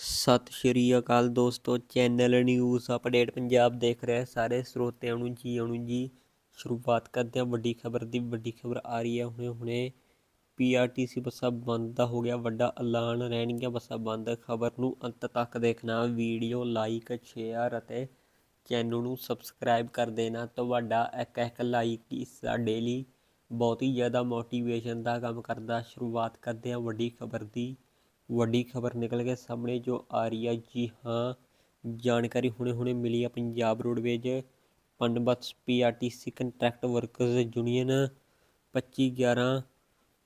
ਸਤਿ ਸ਼੍ਰੀ ਅਕਾਲ ਦੋਸਤੋ, channel news update Punjab ਦੇਖ ਰਹੇ ਸਾਰੇ ਸਰੋਤਿਆਂ ਨੂੰ ਜੀ ਆਉਣ ਨੂੰ ਜੀ। ਸ਼ੁਰੂਆਤ ਕਰਦੇ ਹਾਂ ਵੱਡੀ ਖਬਰ ਦੀ, ਵੱਡੀ ਖਬਰ ਆ ਰਹੀ ਹੈ ਹੁਣੇ ਹੁਣੇ। ਪੀਆਰਟੀਸੀ ਬੱਸਾਂ ਬੰਦ ਦਾ ਹੋ ਗਿਆ ਵੱਡਾ ਐਲਾਨ, ਰਹਿਣਗੀਆਂ ਬੱਸਾਂ ਬੰਦ। ਖਬਰ ਨੂੰ ਅੰਤ ਤੱਕ ਦੇਖਣਾ, ਵੀਡੀਓ ਲਾਈਕ, ਸ਼ੇਅਰ ਅਤੇ ਚੈਨਲ ਨੂੰ ਸਬਸਕ੍ਰਾਈਬ ਕਰ ਦੇਣਾ। ਤੁਹਾਡਾ ਇੱਕ ਇੱਕ ਲਾਈਕ ਹੀ ਸਾਡੇ ਲਈ ਬਹੁਤ ਹੀ ਜ਼ਿਆਦਾ ਮੋਟੀਵੇਸ਼ਨ ਦਾ ਕੰਮ ਕਰਦਾ। ਸ਼ੁਰੂਆਤ ਕਰਦੇ ਹਾਂ ਵੱਡੀ ਖਬਰ ਦੀ। ਵੱਡੀ ਖਬਰ ਨਿਕਲ ਕੇ ਸਾਹਮਣੇ ਜੋ ਆ ਰਹੀ ਹੈ ਜੀ ਹਾਂ, ਜਾਣਕਾਰੀ ਹੁਣੇ ਹੁਣੇ ਮਿਲੀ ਹੈ Punjab roadways Punbus PRTC contract workers union 25 11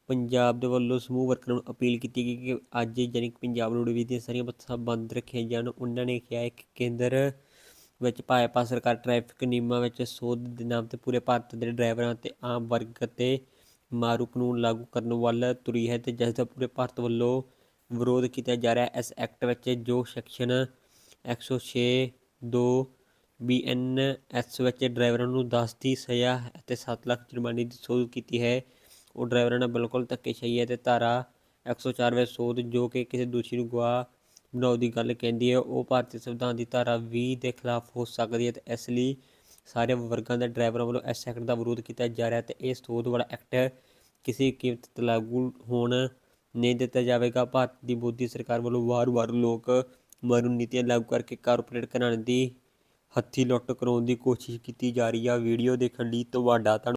Punjab ਦੇ ਵੱਲੋਂ ਸਮੂਹ ਵਰਕਰਾਂ ਨੂੰ ਅਪੀਲ ਕੀਤੀ ਗਈ ਕਿ ਅੱਜ ਯਾਨੀ ਕਿ ਪੰਜਾਬ ਰੋਡਵੇਜ ਦੀਆਂ ਸਾਰੀਆਂ ਬੱਸਾਂ ਬੰਦ ਰੱਖੀਆਂ ਜਾਣ। ਉਹਨਾਂ ਨੇ ਕਿਹਾ ਹੈ ਕਿ ਕੇਂਦਰ ਵਿੱਚ ਭਾਜਪਾ ਸਰਕਾਰ ਟ੍ਰੈਫਿਕ ਨਿਯਮਾਂ ਵਿੱਚ ਸੋਧ ਦੇ ਨਾਮ ਤੇ ਪੂਰੇ ਭਾਰਤ ਦੇ ਡਰਾਈਵਰਾਂ ਤੇ ਆਮ ਵਰਗ ਤੇ ਮਾਰੂ ਕਾਨੂੰਨ ਲਾਗੂ ਕਰਨ ਵੱਲ ਤੁਰੀ ਹੈ ਤੇ ਜਿਸ ਦਾ ਪੂਰੇ ਭਾਰਤ ਵੱਲੋਂ ਵਿਰੋਧ ਕੀਤਾ ਜਾ ਰਿਹਾ ਹੈ। ਇਸ ਐਕਟ ਵਿੱਚ ਜੋ ਸੈਕਸ਼ਨ 106 2 ਬੀਐਨਐਸ ਵਿੱਚ ਡਰਾਈਵਰਾਂ ਨੂੰ 10 ਦੀ ਸਜ਼ਾ ਅਤੇ 7 ਲੱਖ ਜੁਰਮਾਨੇ ਦੀ ਸੋਧ ਕੀਤੀ ਹੈ। ਉਹ ਡਰਾਈਵਰਾਂ ਨਾਲ ਬਿਲਕੁਲ ਧੱਕੇਸ਼ਾਹੀ ਹੈ ਤੇ ਧਾਰਾ 104 ਵਿੱਚ ਸੋਧ ਜੋ ਕਿ ਕਿਸੇ ਦੋਸ਼ੀ ਨੂੰ ਗਵਾਹ ਬਣਾਉਣ ਦੀ ਗੱਲ ਕਹਿੰਦੀ ਹੈ। ਉਹ ਭਾਰਤੀ ਸੰਵਿਧਾਨ ਦੀ ਧਾਰਾ 20 ਦੇ ਖਿਲਾਫ ਹੋ ਸਕਦੀ ਹੈ ਤੇ ਇਸ ਲਈ ਸਾਰੇ ਵਰਗਾਂ ਦੇ ਡਰਾਈਵਰਾਂ ਵੱਲੋਂ ਇਸ ਐਕਟ ਦਾ ਵਿਰੋਧ ਕੀਤਾ ਜਾ ਰਿਹਾ ਤੇ ਇਹ ਸੋਧ ਵਾਲਾ ਐਕਟ ਕਿਸੇ ਕੀਮਤ ਤੇ ਲਾਗੂ ਹੋਣ ਨਹੀਂ ਦਿੱਤਾ ਜਾਵੇਗਾ। ਭਾਰਤ ਦੀ ਮੋਦੀ ਸਰਕਾਰ ਵੱਲੋਂ ਵਾਰ-ਵਾਰ ਲੋਕ ਮਰੂ ਨੀਤੀਆਂ ਲਾਗੂ ਕਰਕੇ ਕਾਰਪੋਰੇਟ ਘਰਾਣੇ ਦੀ ਹੱਥੀ ਲੁੱਟ ਕਰਾਉਣ ਦੀ ਕੋਸ਼ਿਸ਼ ਕੀਤੀ ਜਾ ਰਹੀ ਆ। ਵੀਡੀਓ ਦੇਖਣ ਲਈ ਤੁਹਾਡਾ ਧੰਨ